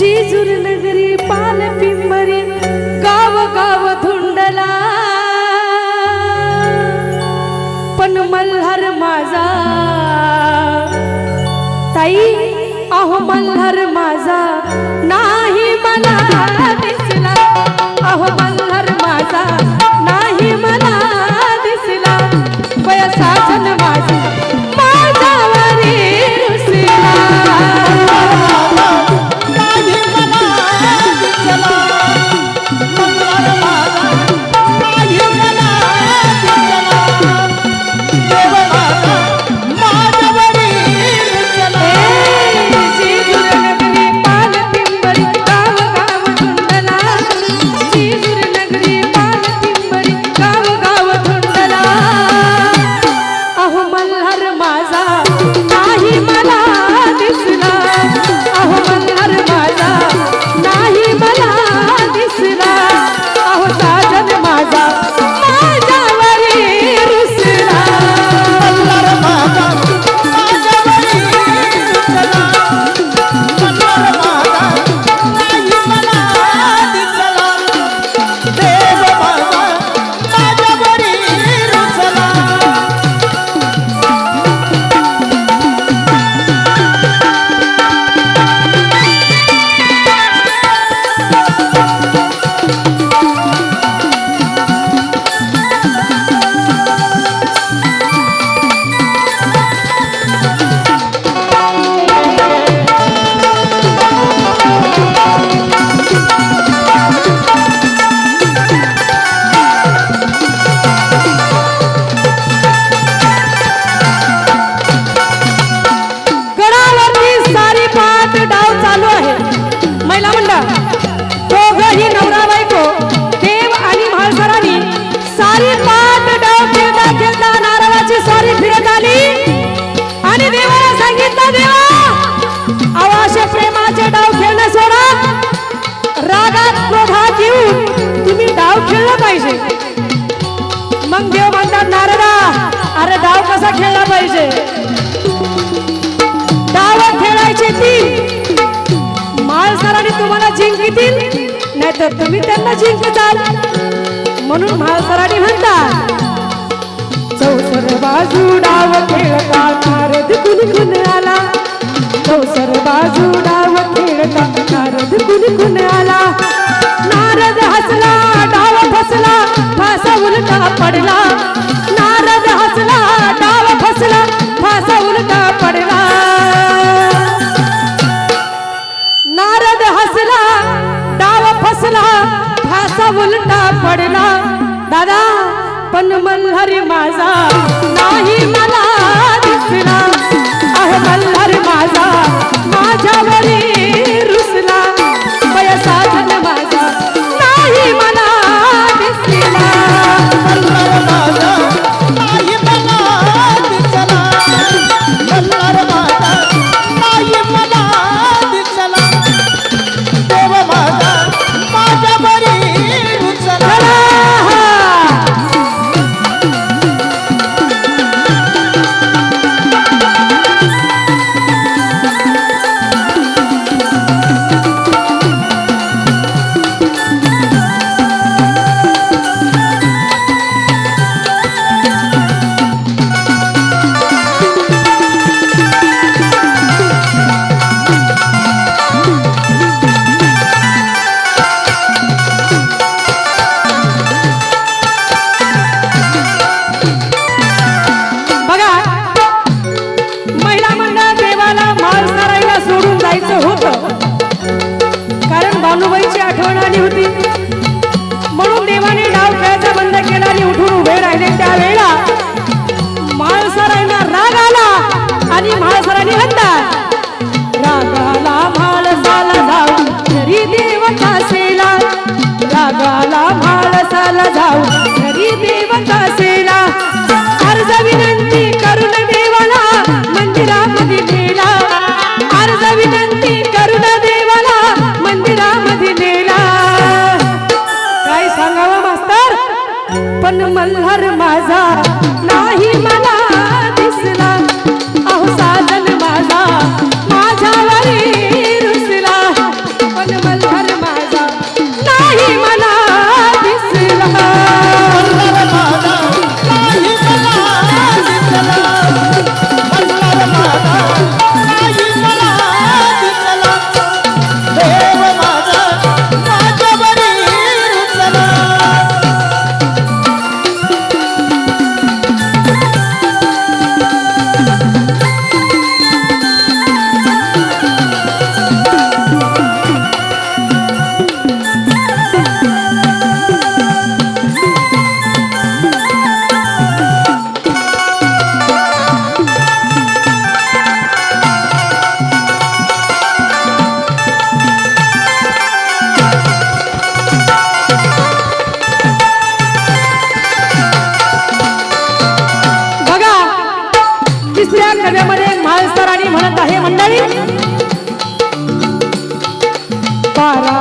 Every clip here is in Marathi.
जेजूर नगरी पाल पिंबरी गाव गाव धुंडला. पण मल्हार माझा ताई अहो मल्हार माझा नाही मला देवाला सांगितलं देवा! अवाशे प्रेमाचे डाव खेळणं सोडा. रागात क्रोधात येऊन तुम्ही डाव खेळला पाहिजे. मग देव म्हणतात नारदा अरे डाव कसा खेळला पाहिजे? डाव खेळायचे ती. माळसराने तुम्हाला जिंकतील नाहीतर तुम्ही त्यांना जिंकताल. म्हणून माळसराने म्हणतात चौसर बाजू डाव खेळता नारद कुणकुण आला. चौसर बाजू डाव खेळता नारद कुणकुण आला. नारद हसला डाव फसला फासा उलटा पडला. पण मल्हारी माझा. नाही मला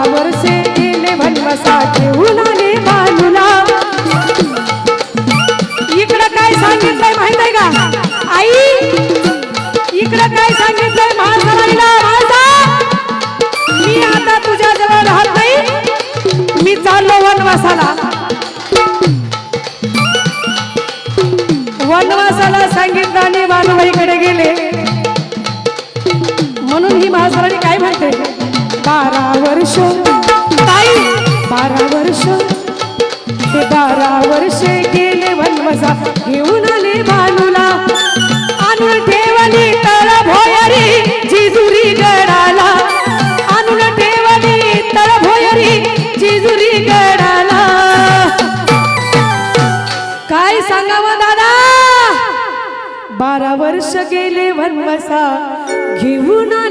वनवासा घेऊन आले बालूला इकडं काय सांगितलंय माहीत आहे का? आई इकडं काय सांगितलंय महासराईला माझा मी आता तुझ्या जवळ राहत नाही. मी चाललो वनवासाला. वनवासाला सांगितलं आणि बालूबाईकडे गेले. म्हणून ही महासराणी काय म्हणते बारा वर्ष. ताई बारा वर्ष. ते बारा वर्ष गेले वनवसा. घेऊन आले बालूला आणून ठेवली तळ भोयरी जिजुरी गडाला. आणून ठेवली तळ भोयरी जिजुरी गडाला. काय सांगावं दादा? बारा वर्ष गेले वनवसा. घेऊन आले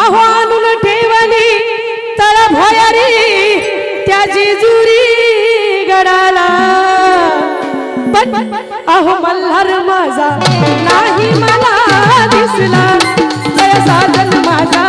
अहो आणून ठेवली. तळ भोयारी त्या जेजुरी गडाला. पण अहो मल्हार माझा नाही मला दिसला. जय साधन माझा.